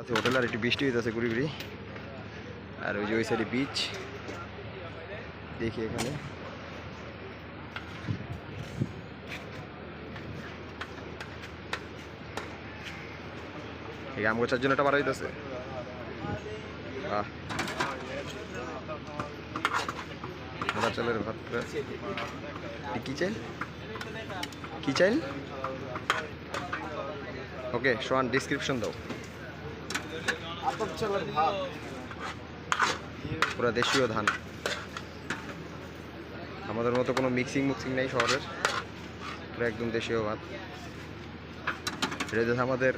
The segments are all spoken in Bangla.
আছে হোটেল আর একটু বৃষ্টি হইতেছে ঘুরি ঘুরি। আর ওই যে ওই সাইডে বিচ দেখি এখানে। এই আম গোছার জন্য এটা বাড়া হইতেছে। বাহ। চালের ভাত কি চাইল? কি চাইল? ওকে সোয়ান ডিসক্রিপশন দাও। দেশীয় ধান। আমাদের মতো কোনো মিক্সিং মুক্সিং নেই শহরের। পুরো একদম দেশীয় ভাত। এটা আমাদের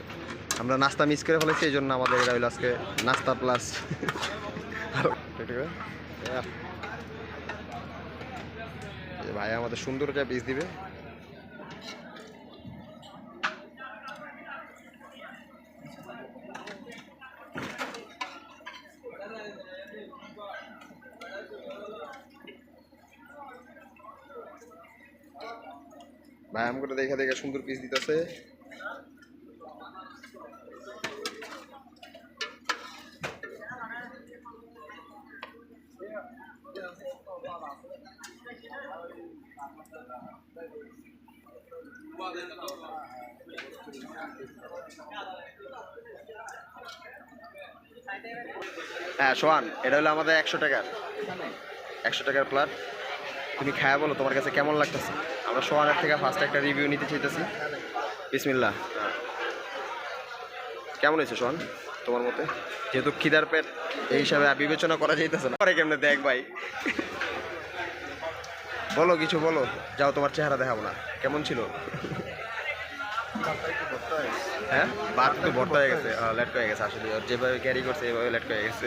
আমরা নাস্তা মিস করে ফেলেছি, এই জন্য আমাদের এটা হইল আজকে নাস্তা প্লাস ভাই? আমাদের সুন্দর যা বীজ দিবে। ব্যায়াম করে দেখে দেখে সুন্দর পিস দিতেছে। হ্যাঁ সোহান, এটা হলো আমাদের একশো টাকার। একশো টাকার প্লাট তুমি খায়া বলো, তোমার কাছে কেমন লাগতেছে? আমরা সোহানের থেকে ফার্স্ট একটা রিভিউ নিতে চাইতেছি। বিসমিল্লা কেমন হয়েছে সোহান, তোমার মতে? যেহেতু খিদার পেট, এই হিসাবে বিবেচনা করা যাইতেছে না। পরে কেমনে দেখ ভাই। বলো কিছু বলো, যাও তোমার চেহারা দেখাবো না। কেমন ছিল? হ্যাঁ? বাদ তো ভর্তা হয়ে গেছে লেট হয়ে গেছে। আসলে যেভাবে ক্যারি করছে, এভাবে লেট হয়ে গেছে।